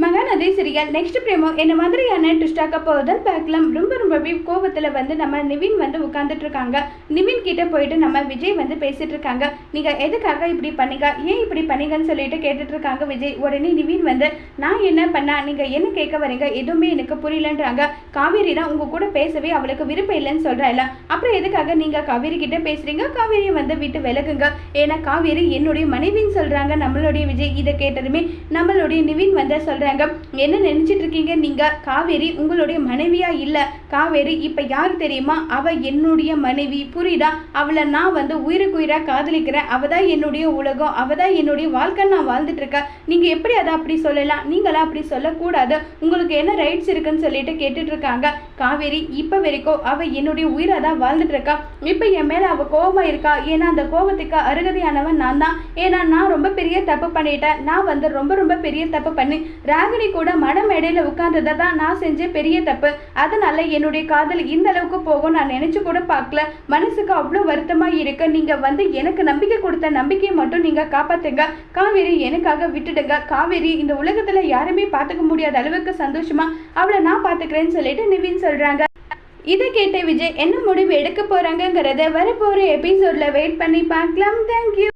Mahanadi serial next பிரேமோ என்ன மாதிரியான ட்விஸ்டாக்க போகுதுன்னு பார்க்கலாம். ரொம்ப ரொம்பவே கோபத்தில் வந்து நம்ம நிவின் வந்து உட்காந்துட்டு இருக்காங்க நிவின் கிட்ட போயிட்டு நம்ம விஜய் வந்து பேசிட்டு இருக்காங்க நீங்கள் எதுக்காக இப்படி பண்ணீங்க? ஏன் இப்படி பண்ணீங்கன்னு சொல்லிட்டு கேட்டுட்டு இருக்காங்க விஜய். உடனே நிவின் வந்து நான் என்ன பண்ணா? நீங்கள் என்ன கேட்க வரீங்க? எதுவுமே எனக்கு புரியலன்றாங்க. காவேரி தான் உங்கள் கூட பேசவே அவளுக்கு விருப்பம் இல்லைன்னு சொல்கிறாள் அப்புறம் எதுக்காக நீங்கள் காவேரி கிட்ட பேசுறீங்க? காவேரியை வந்து விட்டு விலகுங்க. ஏன்னா காவேரி என்னுடைய மனைவின்னு சொல்கிறாங்க நம்மளுடைய விஜய். இதை கேட்டதுமே நம்மளுடைய நிவின் வந்து சொல்கிறாங்க என்ன நினச்சிட்டு இருக்கீங்க? நீங்கள் காவேரி உங்களுடைய மனைவியா இல்லை? காவேரி இப்போ யார் தெரியுமா? அவள் என்னுடைய மனைவி. புரியுதா? அவளை நான் வந்து உயிருக்கு உயிராக காதலிக்கிறேன். அவள் தான் என்னுடைய உலகம். அவள் தான் என்னுடைய வாழ்க்கை நான் வாழ்ந்துட்டுருக்கேன் நீங்கள் எப்படி அதை அப்படி சொல்லலாம்? நீங்களாம் அப்படி சொல்லக்கூடாது. உங்களுக்கு என்ன ரைட்ஸ் இருக்குன்னு சொல்லிட்டு கேட்டுட்ருக்காங்க காவேரி இப்போ வரைக்கும் அவள் என்னுடைய உயிராக தான் வாழ்ந்துட்டு இருக்கா. இப்போ என் மேலே அவள் கோபமா இருக்கா? ஏன்னா அந்த கோபத்துக்கு அருகதையானவன் நான் தான். ஏன்னா நான் ரொம்ப பெரிய தப்பு பண்ணிட்டேன். நான் வந்து ரொம்ப ரொம்ப பெரிய தப்பு பண்ணி ராகினி கூட மட மேடையில் உட்கார்ந்ததை தான் நான் செஞ்ச பெரிய தப்பு. அதனால என்னுடைய காதல் இந்த அளவுக்கு போகும் நான் நினைச்சு கூட பார்க்கல. மனசுக்கு அவ்வளோ வருத்தமா இருக்கு. நீங்க வந்து எனக்கு நம்பிக்கை கொடுத்த நம்பிக்கையை மட்டும் நீங்க காப்பாத்துங்க. காவேரி எனக்காக விட்டுடுங்க. காவேரி இந்த உலகத்துல யாருமே பார்த்துக்க முடியாத அளவுக்கு சந்தோஷமா அவளை நான் பார்த்துக்கிறேன்னு சொல்லிட்டு நிவின் சொல்றாங்க. இதை கேட்ட விஜய் என்ன முடிவு எடுக்க போறாங்கங்கிறத வரப்போற எபிசோட்ல வெயிட் பண்ணி பார்க்கலாம். தேங்க்யூ